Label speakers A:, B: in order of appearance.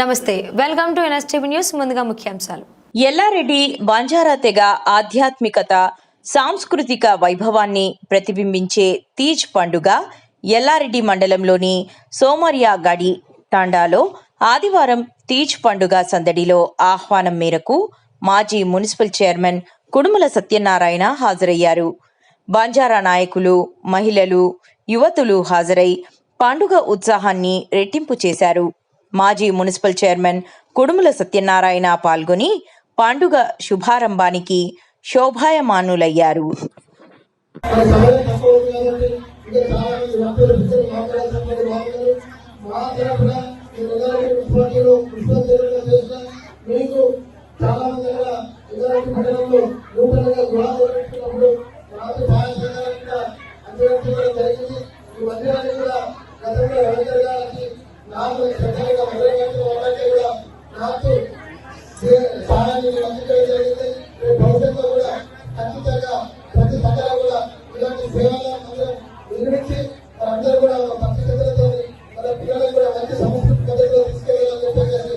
A: నమస్తే welcome to NSTV news ముందుగా ముఖ్యాంశాలు.
B: ఎల్లారెడ్డి బంజారా తెగ ఆధ్యాత్మికత సాంస్కృతిక వైభవాన్ని ప్రతిబింబించే తీజ్ పండుగ ఎల్లారెడ్డి మండలంలోని సోమర్యా గడి తాండాలో ఆదివారం తీజ్ పండుగ సందడిలో ఆహ్వానం మేరకు మాజీ మున్సిపల్ చైర్మన్ కుడుముల సత్యనారాయణ హాజరయ్యారు. బంజారా నాయకులు మహిళలు యువతులు హాజరై పండుగ ఉత్సాహాన్ని రెట్టింపు చేశారు. మాజీ మున్సిపల్ చైర్మన్ కుడుముల సత్యనారాయణ పాల్గొని పండుగ శుభారంభానికి శోభాయమానులయ్యారు.
C: నాకు సహాయాన్ని నేను అందించడం జరిగింది. రేపు భవిష్యత్తులో కూడా ఖచ్చితంగా ప్రతి సంఘాలు కూడా ఇలాంటి సేవలను అందరం నిర్మించి మనందరూ కూడా పక్షితతో మన పిల్లలకు కూడా మంచి సంస్కృతి పద్ధతిలో తీసుకెళ్ళాలని చెప్పేసి